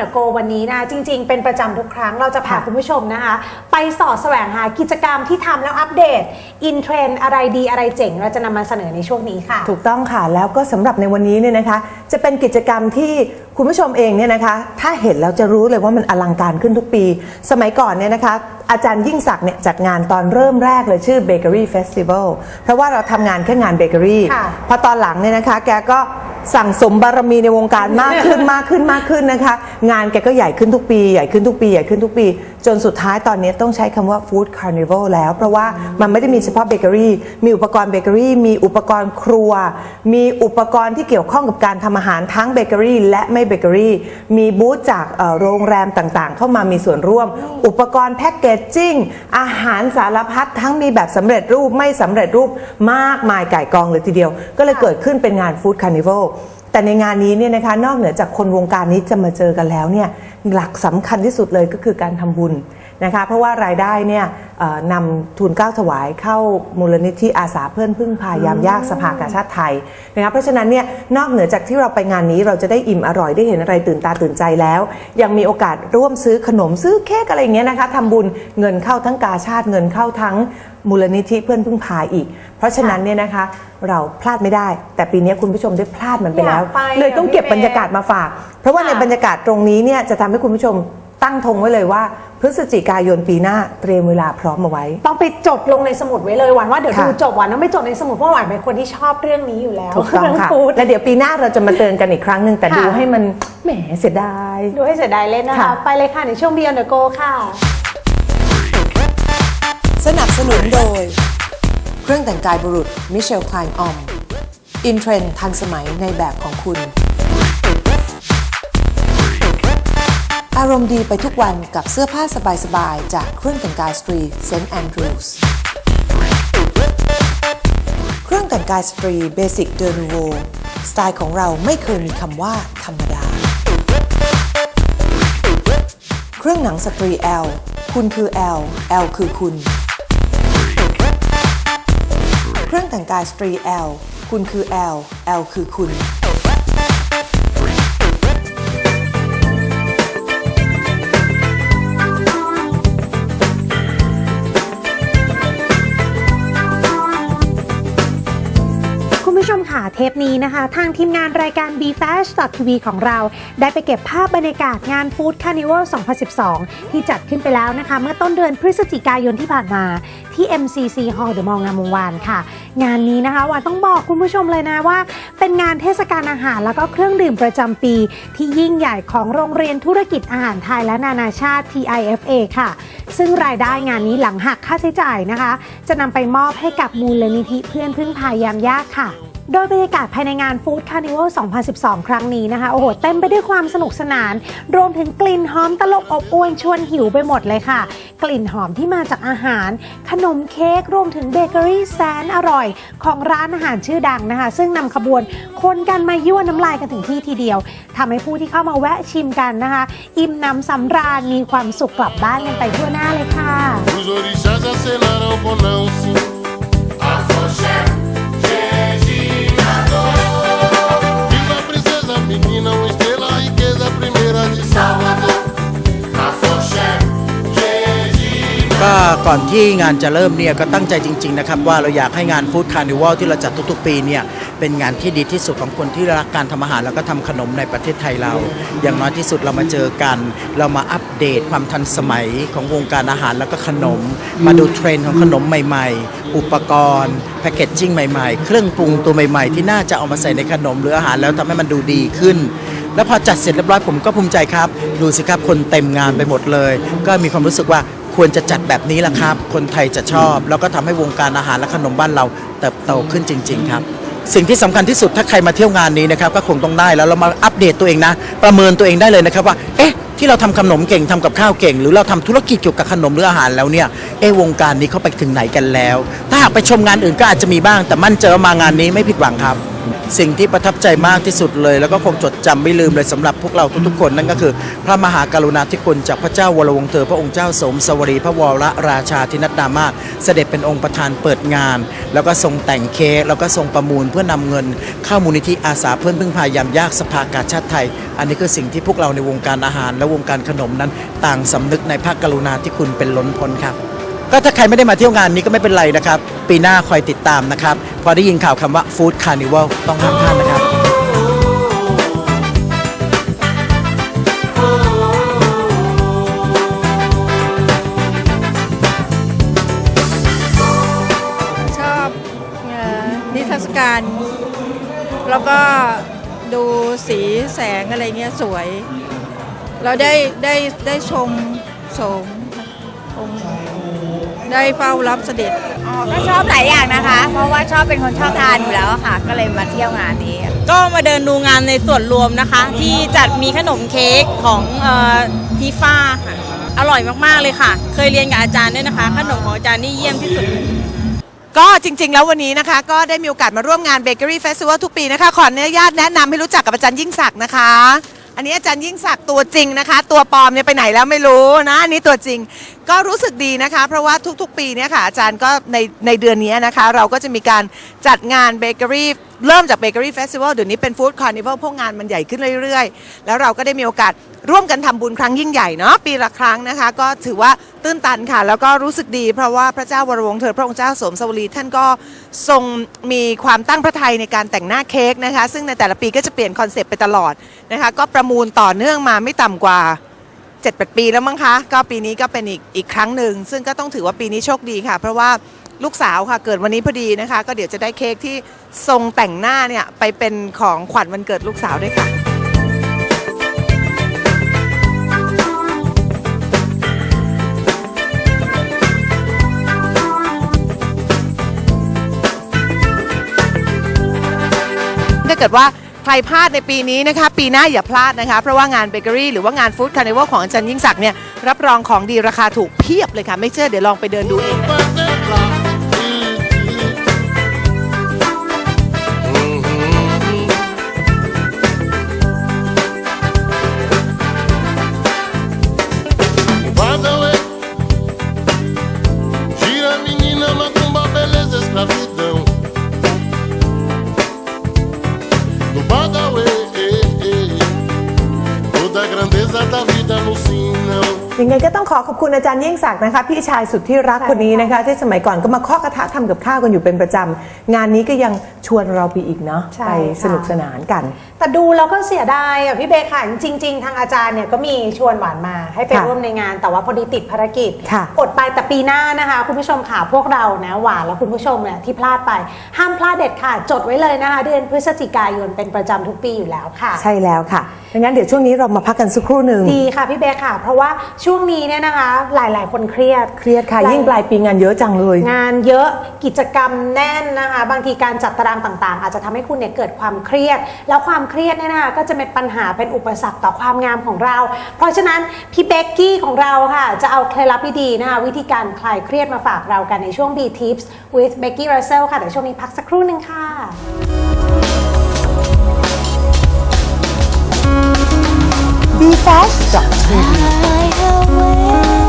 เดอะโกวันนี้นะจริง ๆ เป็นประจำทุกครั้งเราจะพาค่ะคุณผู้ชมนะคะ ไปสอดแสวงหากิจกรรมที่ทำแล้วอัปเดต อินเทรนอะไรดีอะไรเจ๋ง เราจะนำมาเสนอในช่วงนี้ค่ะ ถูกต้องค่ะ แล้วก็สำหรับในวันนี้เนี่ยนะคะ จะเป็นกิจกรรมที่คุณผู้ชมเองเนี่ยนะคะ ถ้าเห็นแล้วจะรู้เลยว่ามันอลังการขึ้นทุกปี สมัยก่อนเนี่ยนะคะ อาจารย์ยิ่งศักดิ์เนี่ยจัดงานตอนเริ่มแรกเลยชื่อ Bakery Festival เพราะว่าเราทำงานแค่งานเบเกอรี่ค่ะพอตอนหลังเนี่ยนะคะ แกก็ สั่งสมบารมีในวงการมากขึ้นมากขึ้นมากขึ้นนะคะ งานแกก็ใหญ่ขึ้นทุกปีใหญ่ขึ้นทุกปีใหญ่ขึ้นทุกปี จนสุดท้ายตอนนี้ต้องใช้คำว่า Food Carnival แล้ว เพราะว่ามันไม่ได้มีเฉพาะเบเกอรี่มีอุปกรณ์เบเกอรี่มีอุปกรณ์ครัว มีอุปกรณ์ที่เกี่ยวข้องกับการทำอาหารทั้งเบเกอรี่และไม่เบเกอรี่ มีบูธจากเอ่อโรงแรมต่างๆ เข้ามามีส่วนร่วม อุปกรณ์แพ็กเกจจิ้งอาหารสารพัดทั้งมีแบบสำเร็จรูปไม่สำเร็จรูปมากมายไก่ายกองเลยทีเดียว ก็เลยเกิดขึ้นเป็นงานฟู้ดคาร์นิวัล แต่ในงานนี้เนี่ยนะคะนอกเหนือจากคนวงการนี้จะมาเจอกันแล้วเนี่ยหลักสำคัญที่สุดเลยก็คือการทำบุญ นะคะเพราะว่ารายได้เนี่ยเอ่อนำทุนเกล้าถวายเข้ามูลนิธิอาสาเพื่อนพึ่งพายามยากสภากาชาติไทยนะคะเพราะฉะนั้นเนี่ยนอกเหนือจากที่เราไปงานนี้เราจะได้อิ่มอร่อยได้เห็นอะไรตื่นตาตื่นใจแล้ว ยังมีโอกาสร่วมซื้อขนมซื้อเค้กอะไรอย่างเงี้ยนะคะทำบุญเงินเข้าทั้งกาชาติเงินเข้าทั้งมูลนิธิเพื่อนพึ่งพาอีก เพราะฉะนั้นเนี่ยนะคะเราพลาดไม่ได้ แต่ปีนี้คุณผู้ชมได้พลาดมันไปแล้วอยากไปเลยต้องเก็บอะพี่บรรยากาศมาฝาก เพราะว่าค่ะในบรรยากาศตรงนี้เนี่ยจะทำให้คุณผู้ชม ตั้งธงไว้เลยว่า พฤศจิกายนปีหน้าเตรียมเวลาพร้อมมาไว้ ต้องไปจดลงในสมุดไว้เลยหวันว่าเดี๋ยวค่ะดูจบหวันต้องไปจดในสมุดเพราะหวันเป็นคนที่ชอบเรื่องนี้อยู่แล้วถูกต้องเรื่องค่ะ ฟู้ด และเดี๋ยวปีหน้าเราจะมาเตือนกันอีกครั้งหนึ่งแต่ค่ะ ดูให้มันแหมเสียดาย ดูให้เสียดายเล่นนะคะ ค่ะ ไปเลยค่ะในช่วง Beyond the Go ค่ะ สนับสนุนโดย เครื่องแต่งกายบุรุษมิเชลคล i นออม อินเทรนทันสมัยในแบบของคุณ อารมณ์ดีไปทุกวันกับเสื้อผ้าสบายๆ จากเครื่องแต่งกายสตรีเซนต์แอนดรูสเครื่องแต่งกายสตรีเบสิกเดอร์นูโวสไตล์ของเราไม่เคยมีคำว่าธรรมดา เครื่องหนังสตรี L คุณคือ L L คือคุณ เครื่องแต่งกายสตรี L คุณคือ L L คือคุณ เทปนี้นะคะ ทางทีมงานรายการ b f a s h TV ของเรา ได้ไปเก็บภาพบรรยากาศงาน Food Carnival 2012 ที่จัดขึ้นไปแล้วนะคะ เมื่อต้นเดือนพฤศจิกายนที่ผ่านมาที่ MCC Hall เดอะมองงามวงวานค่ะ งานนี้นะคะวานต้องบอกคุณผู้ชมเลยนะว่า เป็นงานเทศกาลอาหารแล้วก็เครื่องดื่มประจำปี ที่ยิ่งใหญ่ของโรงเรียนธุรกิจอาหารไทยและนานาชาติ TIFA ค่ะ ซึ่งรายได้งานนี้หลังหักค่าใช้จ่ายนะคะ จะนำไปมอบให้กับมูลนิธิเพื่อนพึ่งพายามยากค่ะ โดยบรรยากาศภายในงาน Food Carnival 2012 ครั้งนี้นะคะ โอ้โห เต็มไปด้วยความสนุกสนาน รวมถึงกลิ่นหอมตลบอบอวนชวนหิวไปหมดเลยค่ะ กลิ่นหอมที่มาจากอาหาร ขนมเค้กรวมถึงเบเกอรี่แสนอร่อย ของร้านอาหารชื่อดังนะคะ ซึ่งนำขบวนคนกันมายั่วน้ำลายกันถึงที่ทีเดียวทำให้ผู้ที่เข้ามาแวะชิมกันนะคะ อิ่มหนำสำราญมีความสุขกลับบ้านกันไปทั่วหน้าเลยค่ะ ก็ก่อนที่งานจะเริ่มเนี่ยก็ตั้งใจจริง ๆ นะครับ ว่าเราอยากให้งานฟู้ดคาร์นิวัลที่เราจัดทุกๆ ปีเนี่ยเป็นงานที่ดีที่สุดของคนที่รักการทำอาหาร แล้วก็ทำขนมในประเทศไทยเรา อย่างน้อยที่สุดเรามาเจอกัน เรามาอัปเดตความทันสมัยของวงการอาหารแล้วก็ขนม มาดูเทรนด์ของขนมใหม่ๆ อุปกรณ์แพคเกจจิ้งใหม่ๆ เครื่องปรุงตัวใหม่ๆ ที่น่าจะเอามาใส่ในขนมหรืออาหารแล้วทำให้มันดูดีขึ้น แล้วพอจัดเสร็จเรียบร้อยผมก็ภูมิใจครับ ดูสิครับคนเต็มงานไปหมดเลย ก็มีความรู้สึกว่าควรจะจัดแบบนี้ละครับ คนไทยจะชอบ แล้วก็ทำให้วงการอาหารและขนมบ้านเราเติบโตขึ้นจริง ๆ ครับ สิ่งที่สำคัญที่สุดถ้าใครมาเที่ยวงานนี้นะครับก็คงต้องได้แล้วเรามาอัปเดตตัวเองนะ ประเมินตัวเองได้เลยนะครับว่าเอ๊ะ ที่เราทำขนมเก่งทำกับข้าวเก่ง หรือเราทำธุรกิจเกี่ยวกับขนมหรืออาหารแล้วเนี่ยเอวงการนี้เขาไปถึงไหนกันแล้ว ถ้าหากไปชมงานอื่นก็อาจจะมีบ้าง แต่มั่นใจว่ามางานนี้ไม่ผิดหวังครับ สิ่งที่ประทับใจมากที่สุดเลย แล้วก็คงจดจำไม่ลืมเลยสำหรับพวกเราทุกๆคนนั่นก็คือ พระมหากรุณาธิคุณจากพระเจ้าวรวงศ์เธอพระองค์เจ้าสมสวรีพระวรราชาธินัดดามาศเสด็จเป็นองค์ประธานเปิดงาน แล้วก็ทรงแต่งเค้กแล้วก็ทรงประมูลเพื่อนำเงิน เข้ามูลนิธิอาสาเพื่อนพึ่งพายามยากสภากาชาติไทย อันนี้คือสิ่งที่พวกเราในวงการอาหารและวงการขนมนั้น ต่างสำนึกในพระกรุณาธิคุณเป็นล้นพ้นครับก็ถ้าใครไม่ได้มาเที่ยวงานนี้ก็ไม่เป็นไรนะครับ ปีหน้าคอยติดตามนะครับ พอได้ยินข่าวคำว่าฟู้ดคาร์นิวัลต้องห้ามพลาดนะครับชอบเอ่อนิทรรศการ แล้วก็ดูสีแสงอะไรเงี้ยสวย เราได้ได้ได้ชมโสมองค์ได้เฝ้ารับเสด็จอ๋อก็ชอบหลายอย่างนะคะ เพราะว่าชอบเป็นคนชอบทานอยู่แล้วอะค่ะ ก็เลยมาเที่ยวงานนี้ ก็มาเดินดูงานในส่วนรวมนะคะ ที่จัดมีขนมเค้กของเอ่อทีฟ้าค่ะ อร่อยมากๆเลยค่ะ เคยเรียนกับอาจารย์ด้วยนะคะ ขนมของอาจารย์นี่เยี่ยมที่สุด ก็จริง ๆ แล้ววันนี้นะคะ ก็ได้มีโอกาสมาร่วมงานเบเกอรี่เฟสติวัลทุกปีนะคะ ขออนุญาตแนะนำให้รู้จักกับอาจารย์ยิ่งศักดิ์นะคะ อันนี้อาจารย์ยิ่งศักดิ์ตัวจริงนะคะ ตัวปลอมเนี่ยไปไหนแล้วไม่รู้นะอันนี้ตัวจริงก็รู้สึกดีนะคะ เพราะว่าทุกๆ ปีเนี่ยค่ะอาจารย์ก็ในในเดือนนี้นะคะ เราก็จะมีการจัดงานเบเกอรี่เริ่มจากเบเกอรี่เฟสติวัลเดี๋ยวนี้เป็นฟู้ดคาร์นิวัลพวกงานมันใหญ่ขึ้นเรื่อยๆ แล้วเราก็ได้มีโอกาสร่วมกันทำบุญครั้งยิ่งใหญ่เนาะปีละครั้งนะคะ ก็ถือว่าตื้นตันค่ะ แล้วก็รู้สึกดี เพราะว่าพระเจ้าวรวงศ์เธอพระองค์เจ้าสมสวรีท่านก็ทรงมีความตั้งพระทัยในการแต่งหน้าเค้กนะคะ ซึ่งในแต่ละปีก็จะเปลี่ยนคอนเซปต์ไปตลอดนะคะ ก็ประมูลต่อเนื่องมาไม่ต่ำกว่า 7 8 ปีแล้วมั้งคะ ก็ปีนี้ก็เป็นอีกอีกครั้งหนึ่ง ซึ่งก็ต้องถือว่าปีนี้โชคดีค่ะ เพราะว่าลูกสาวค่ะเกิดวันนี้พอดีนะคะ ก็เดี๋ยวจะได้เค้กที่ทรงแต่งหน้าเนี่ยไปเป็นของขวัญวันเกิดลูกสาวด้วยค่ะ ถ้าเกิดว่า ใครพลาดในปีนี้นะคะ ปีหน้าอย่าพลาดนะคะ เพราะว่างานเบเกอรี่หรือว่างานฟู้ดคาร์นิวัลของอาจารย์ยิ่งศักดิ์เนี่ยรับรองของดีราคาถูกเพียบเลยค่ะ ไม่เชื่อเดี๋ยวลองไปเดินดูเองนะคะ grandeza da vida no sinão. ยังไงก็ต้องขอขอบคุณอาจารย์ยิ่งศักดิ์นะคะ พี่ชายสุดที่รักคนนี้นะคะ ที่สมัยก่อนก็มาเคาะกระทะทำกับข้าวกันอยู่เป็นประจำงานนี้ก็ยังชวนเราไปอีกเนาะใช่ไปค่ะ สนุกสนานกัน แต่ดูแล้วก็เสียดายอะพี่เบคค่ะ จริง ๆ ทางอาจารย์เนี่ยก็มีชวนหวานมาให้ไปค่ะร่วมในงาน แต่ว่าพอดีติดภารกิจค่ะ อดไปแต่ปีหน้านะคะ คุณผู้ชมค่ะพวกเรานะหวานและคุณผู้ชมเนี่ยที่พลาดไปห้ามพลาดเด็ดค่ะ จดไว้เลยนะคะ เดือนพฤศจิกายนเป็นประจำทุกปีอยู่แล้วค่ะ ใช่แล้วค่ะดังนั้นเดี๋ยวช่วงนี้เรามาพักกันสักครู่หนึ่ง ดีค่ะพี่เบคค่ะ เพราะว่าช่วงนี้เนี่ยนะคะ หลายๆ คนเครียด เครียดค่ะหลยิ่งปลายปีงานเยอะจังเลย งานเยอะกิจกรรมแน่นนะคะ บางทีการจัดตารางต่างๆ อาจจะทำให้คุณเนี่ยเกิดความเครียด แล้วความเครียดเนี่ยนะคะก็จะเป็นปัญหาเป็นอุปสรรคต่อความงามของเรา เพราะฉะนั้นพี่เบกกี้ของเราค่ะ จะเอาเคล็ดลับดีๆนะคะวิธีการคลายเครียดมาฝากเรากันในช่วง B Tips with Becky Russell ค่ะเดี๋ยวช่วงนี้พักสักครู่หนึ่งค่ะ b f a s h